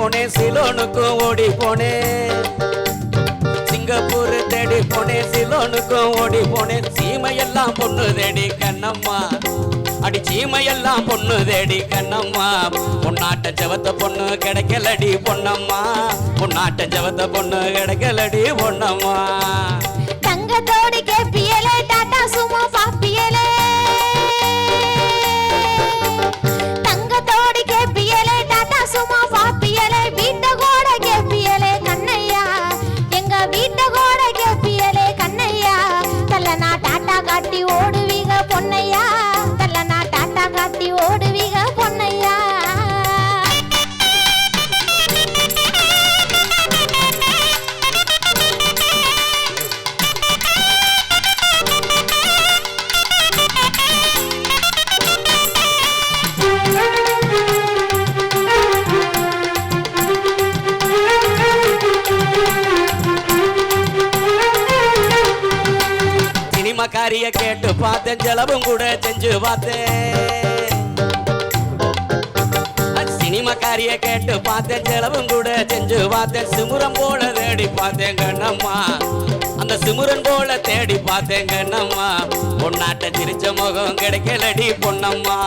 போனேன் சிலோனுக்கும் ஓடி போனேன். சிங்கப்பூர் தேடி போனேன் சிலோனுக்கும் ஓடி போனேன். சீமையெல்லாம் பொண்ணு தேடி கண்ணம்மா. அடி சீமையெல்லாம் பொண்ணு தேடி கண்ணம்மா. பொன்னாட்ட ஜவத்த பொண்ணு கிடைக்கலடி பொன்னம்மா. பொன்னாட்ட ஜவத்த பொண்ணு கிடைக்கலடி பொண்ணம்மா தங்கத்தோடு கேப்பியலே ಬಿಟ್ಟಗೋ காரிய கேட்டு பார்த்தேன் செலவும் கூட செஞ்சு பார்த்தேன். சினிமா காரிய கேட்டு பார்த்தேன் செலவும் கூட செஞ்சு பார்த்தேன். சிமுரம் போல தேடி பார்த்தேன் கண்ணம்மா. அந்த சிமுரன் போல தேடி பார்த்தேன் கண்ணம்மா. பொன்னாட்ட சிரிச்ச முகம் கிடைக்கலடி பொன்னம்மா.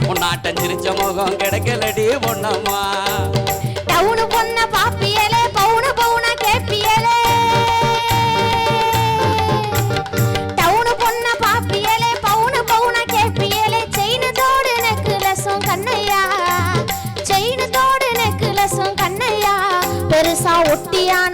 பொன்னாட்ட சிரிச்ச முகம் கிடைக்கலடி பொன்னம்மா. 第二。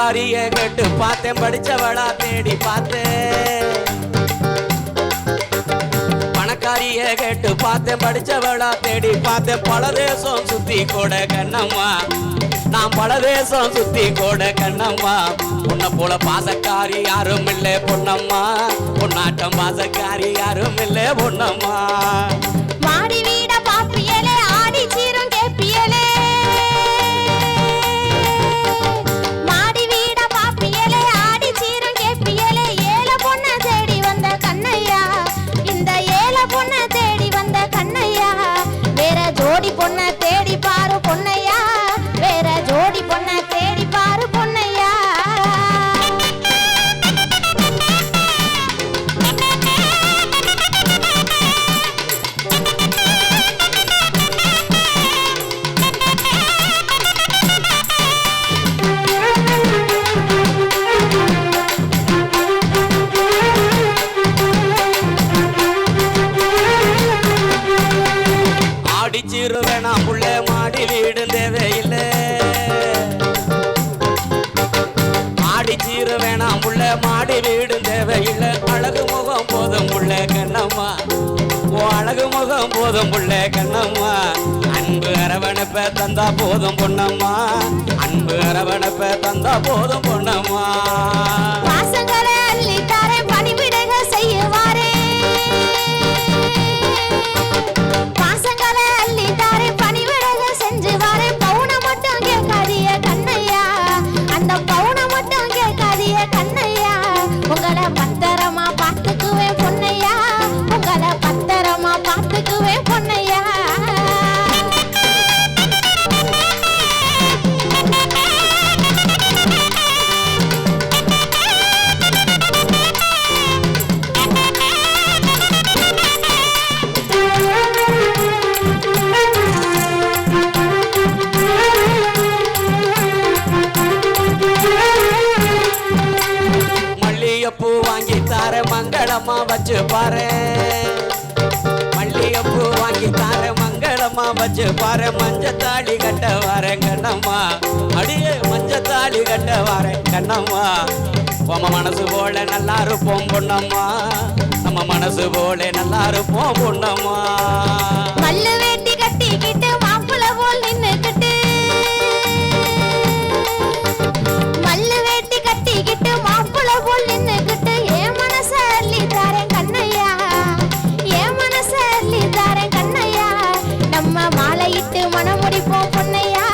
பணக்காரிய கேட்டு பார்த்தேன் படிச்சவளா தேடி பார்த்தேன். பணக்காரிய கேட்டு பார்த்தேன் படிச்சவளா தேடி பார்த்தேன். பல தேசம் சுத்தி கூட கண்ணம்மா. நான் பல தேசம் சுத்தி கூட கண்ணம்மா. உன்னை போல பாசக்காரி யாரும் இல்லை பொன்னம்மா பொன்னாட்டம் பாசக்காரி யாரும் இல்லை பொன்னம்மா வீடு அழகு முகம் போதும் புள்ள கண்ணம்மா. ஓ அழகு முகம் போதும் புள்ள கண்ணம்மா. அன்பு அரவணைப்ப தந்தா போதும் பொண்ணம்மா அன்பு அரவணைப்ப தந்தா போதும் பொண்ணம்மா வாசங்களை வச்சு பாரு. மல்லிகைப்பூ வாங்கி தார மங்களமா வச்சு பாரு. மஞ்ச தாலி கட்ட வரேன் கண்ணம்மா. அடியே மஞ்ச தாலி கட்ட வரேன் கண்ணம்மா. உம மனசு போல நல்லா இருப்போம் பொண்ணம்மா நம்ம மனசு போல நல்லா இருப்போம் பொண்ணம்மா மல்லு வேட்டி கட்டிக்கிட்டு மாப்பிள போல் நின்று மனம் முடிப்போம் பொன்னையா?